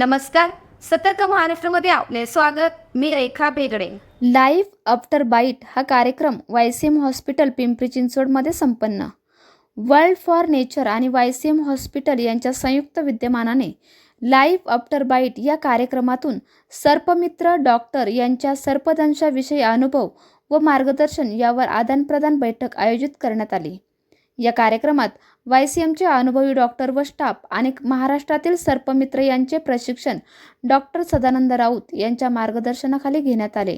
नमस्कार. सतर्क महाराष्ट्रामध्ये आपले स्वागत. मी Rekha Begade life after bite हा कार्यक्रम वायसीएम हॉस्पिटल पिंपरी चिंचवडमध्ये संपन्न. वर्ल्ड फॉर नेचर आणि वायसीएम हॉस्पिटल यांच्या संयुक्त विद्यमानाने लाईफ आफ्टर बाईट या कार्यक्रमातून सर्पमित्र डॉक्टर यांच्या सर्पदंशाविषयी अनुभव व मार्गदर्शन यावर आदानप्रदान बैठक आयोजित करण्यात आली. या कार्यक्रमात वाय सी एमचे अनुभवी डॉक्टर व स्टाफ आणि महाराष्ट्रातील सर्पमित्र यांचे प्रशिक्षण डॉक्टर सदानंद राऊत यांच्या मार्गदर्शनाखाली घेण्यात आले.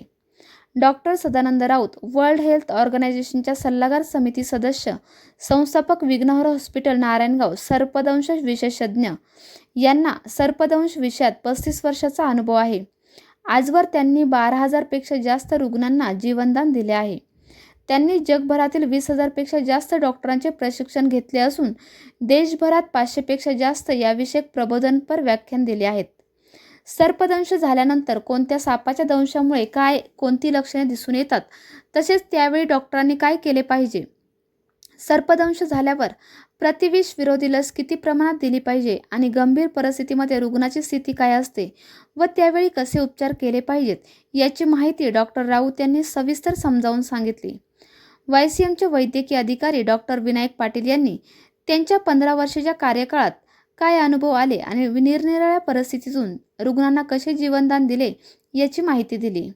Doctor Sadanand Raut world health ऑर्गनायझेशनच्या सल्लागार समिती सदस्य संस्थापक विघ्नहर हॉस्पिटल नारायणगाव सर्पदंश विशेषज्ञ यांना सर्पदंश विषयात पस्तीस वर्षाचा अनुभव आहे. आजवर त्यांनी बारा हजारपेक्षा जास्त रुग्णांना जीवनदान दिले आहे. त्यांनी जगभरातील वीस हजारपेक्षा जास्त डॉक्टरांचे प्रशिक्षण घेतले असून देशभरात पाचशेपेक्षा जास्त याविषयक प्रबोधनपर व्याख्यान दिले आहेत. सर्पदंश झाल्यानंतर कोणत्या सापाच्या दंशामुळे काय कोणती लक्षणे दिसून येतात? तसेच त्यावेळी डॉक्टरांनी काय केले पाहिजे? सर्पदंश झाल्यावर प्रतिविष विरोधी लस किती प्रमाणात दिली पाहिजे आणि गंभीर परिस्थितीमध्ये रुग्णाची स्थिती काय असते व त्यावेळी कसे उपचार केले पाहिजेत याची माहिती डॉक्टर राऊत यांनी सविस्तर समजावून सांगितली. वाय सी एमचे वैद्यकीय अधिकारी डॉक्टर विनायक पाटील यांनी त्यांच्या पंधरा वर्षाच्या कार्यकाळात काय अनुभव आले आणि निरनिराळ्या परिस्थितीतून रुग्णांना कसे जीवनदान दिले याची माहिती दिली.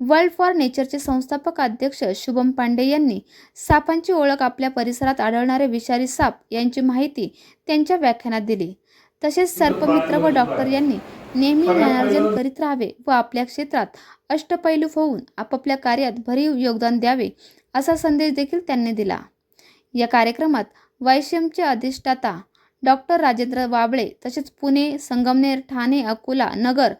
वर्ल्ड फॉर नेचरचे संस्थापक अध्यक्ष शुभम पांडे यांनी सापांची ओळख आपल्या परिसरात आढळणारे विषारी साप यांची माहिती त्यांच्या व्याख्यानात दिली. तसेच सर्पमित्र व डॉक्टर यांनी नेहमी ज्ञानार्जन करीत राहावे व आपल्या क्षेत्रात अष्टपैलू होऊन आपापल्या कार्यात भरीव योगदान द्यावे असा संदेश देखील त्यांनी दिला. या कार्यक्रमात वायसीएमचे अधिष्ठाता डॉक्टर राजेंद्र वाबळे तसेच पुणे संगमनेर ठाणे अकोला नगर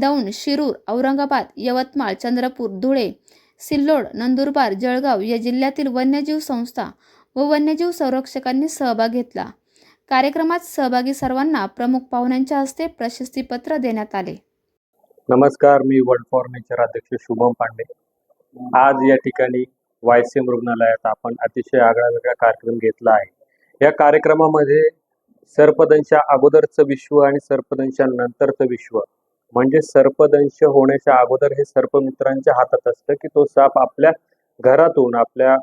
दौंड शिरूर औरंगाबाद यवतमाळ चंद्रपूर धुळे सिल्लोड नंदुरबार जळगाव या जिल्ह्यातील वन्यजीव संस्था व वन्यजीव संरक्षकांनी सहभाग घेतला. कार्यक्रमात सहभागी सर्वांना प्रमुख पाहुण्यांच्या हस्ते प्रशस्तीपत्र देण्यात आले. नमस्कार मी वर्ल्ड फॉर नेचर अध्यक्ष शुभम पांडे. आज या ठिकाणी वायसीएम रुग्णालयात आपण अतिशय आगळा वेगळा कार्यक्रम घेतला आहे. या कार्यक्रमामध्ये सर्पदंशा अगोदरचं विश्व आणि सर्पदंशानंतरचं विश्व म्हणजे सर्पदंश होण्याच्या अगोदर हे सर्पमित्रांच्या हातात असतं की तो साप आपल्या घरातून आपल्या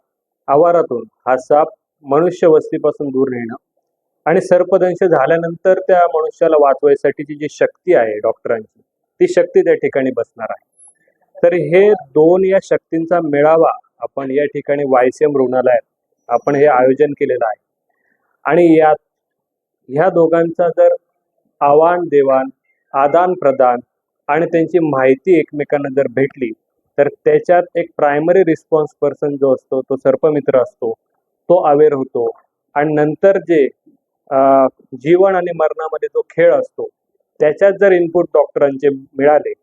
आवारातून हा साप मनुष्य वस्तीपासून दूर नेणं. आणि सर्पदंश झाल्यानंतर त्या मनुष्याला वाचवायसाठीची जी शक्ती आहे डॉक्टरांची ती शक्ती त्या ठिकाणी बसणार आहे. तर हे दोन या शक्तींचा मेळावा आपण या ठिकाणी वायसीएम रुग्णालयात आपण हे आयोजन केलेलं आहे. आणि यात ह्या दोघांचा जर आवान देवाण आदान प्रदान आणि त्यांची माहिती एकमेकांना जर भेटली तर त्याच्यात एक प्रायमरी रिस्पॉन्स पर्सन जो असतो तो सर्पमित्र असतो तो अवेअर होतो. आणि नंतर जे जीवन आणि मरणामध्ये जो खेळ असतो त्याच्यात जर इनपुट डॉक्टरांचे मिळाले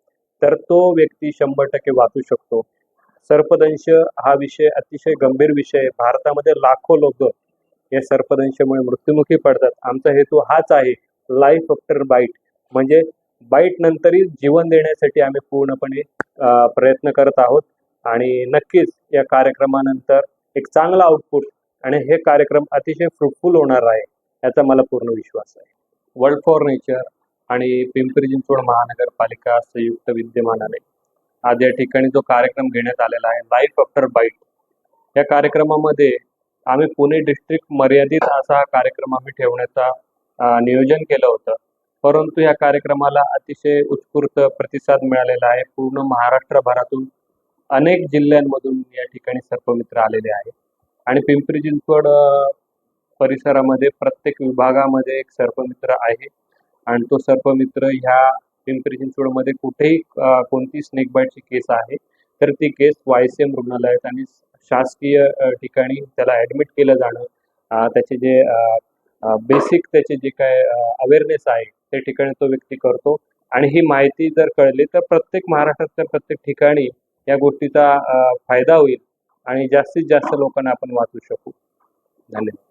तर तो व्यक्ती शंभर टक्के वाचू शकतो. सर्पदंश हा विषय अतिशय गंभीर विषय आहे. भारतामध्ये लाखो लोक या सर्पदंशामुळे मृत्युमुखी पडतात. आमचा हेतू हाच आहे लाईफ आफ्टर बाईट म्हणजे बाईट नंतरही जीवन देण्यासाठी आम्ही पूर्णपणे प्रयत्न करत आहोत. आणि नक्कीच या कार्यक्रमानंतर एक चांगला आउटपुट आणि हे कार्यक्रम अतिशय फ्रुटफुल होणार आहे याचा मला पूर्ण विश्वास आहे. वर्ल्ड फॉर नेचर आणि पिंपरी चिंचवड महानगरपालिका संयुक्त विद्यमानाने आज या ठिकाणी जो कार्यक्रम घेण्यात आलेला आहे लाईफ आफ्टर बाईट या कार्यक्रमामध्ये आम्ही पुणे डिस्ट्रिक्ट मर्यादित असा हा कार्यक्रम आम्ही ठेवण्याचा नियोजन केलं होतं. परंतु या कार्यक्रमाला अतिशय उत्स्फूर्त प्रतिसाद मिळालेला आहे. पूर्ण महाराष्ट्रभरातून अनेक जिल्ह्यांमधून या ठिकाणी सर्पमित्र आलेले आहेत. आणि पिंपरी चिंचवड परिसरामध्ये प्रत्येक विभागामध्ये एक सर्पमित्र आहे. आणि तो सर्पमित्र ह्या पिंपरी चिंचवडमध्ये कुठेही कोणती स्नेक बाईटची केस आहे तर ती केस वायसीएम रुग्णालयात आणि शासकीय ठिकाणी त्याला ॲडमिट केलं जाणं त्याचे जे बेसिक त्याचे जे काय अवेअरनेस आहे त्या ठिकाणी तो व्यक्ती करतो. आणि ही माहिती जर कळली तर प्रत्येक महाराष्ट्रातल्या प्रत्येक ठिकाणी या गोष्टीचा फायदा होईल आणि जास्तीत जास्त लोकांना आपण वाचू शकू. धन्यवाद.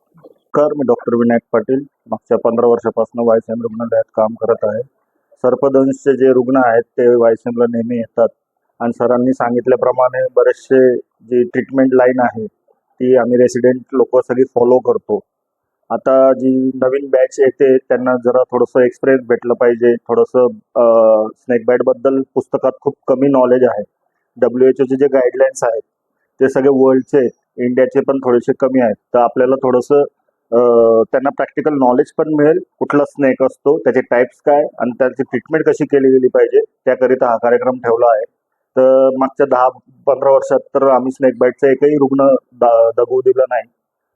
कर मी डॉक्टर विनायक पाटील. मागच्या पंधरा वर्षापासून वायसीएम रुग्णालयात काम करत आहे. सर्पदंशचे जे रुग्ण आहेत ते वायसीएमला नेहमी येतात. आणि सरांनी सांगितल्याप्रमाणे बरेचसे जी ट्रीटमेंट लाईन आहे ती आम्ही रेसिडेंट लोक सगळी फॉलो करतो. आता जी नवीन बॅच येते त्यांना जरा थोडंसं एक्सपिरियन्स भेटलं पाहिजे. थोडंसं स्नेक बाईटबद्दल पुस्तकात खूप कमी नॉलेज आहे. डब्ल्यू एच ओचे जे गाईडलाईन्स आहेत ते सगळे वर्ल्डचे इंडियाचे पण थोडेसे कमी आहेत. तर आपल्याला थोडंसं त्यांना प्रॅक्टिकल नॉलेज पण मिळेल. कुठला स्नेक असतो त्याचे टाईप्स काय आणि त्याची ट्रीटमेंट कशी केली गेली पाहिजे त्याकरिता हा कार्यक्रम ठेवला आहे. तर मागच्या दहा पंधरा वर्षात तर आम्ही स्नेक बाईटचा एकही रुग्ण द- दगू दिला नाही.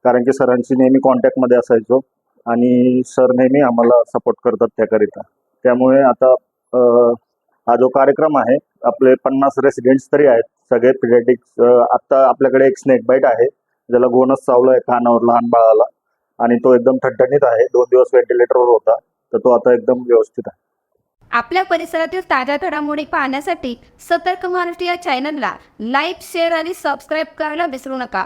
कारण की सरांशी नेहमी कॉन्टॅक्टमध्ये असायचो आणि सर नेहमी आम्हाला सपोर्ट करतात त्याकरिता. त्यामुळे आता हा जो कार्यक्रम आहे आपले पन्नास रेसिडेंट्स तरी आहेत. सगळे पिरियडिक्स आता आपल्याकडे एक स्नेक बाईट आहे ज्याला गोनस चावलं आहे कानावर लहान बाळाला आणि तो एकदम ठणठणीत आहे. दोन दिवस व्हेंटिलेटरवर होता तर तो आता एकदम व्यवस्थित आहे. आपल्या परिसरातील ताज्या घडामोडी पाहण्यासाठी सतर्क महाराष्ट्र या चॅनलला लाईक शेअर आणि सबस्क्राईब करायला विसरू नका.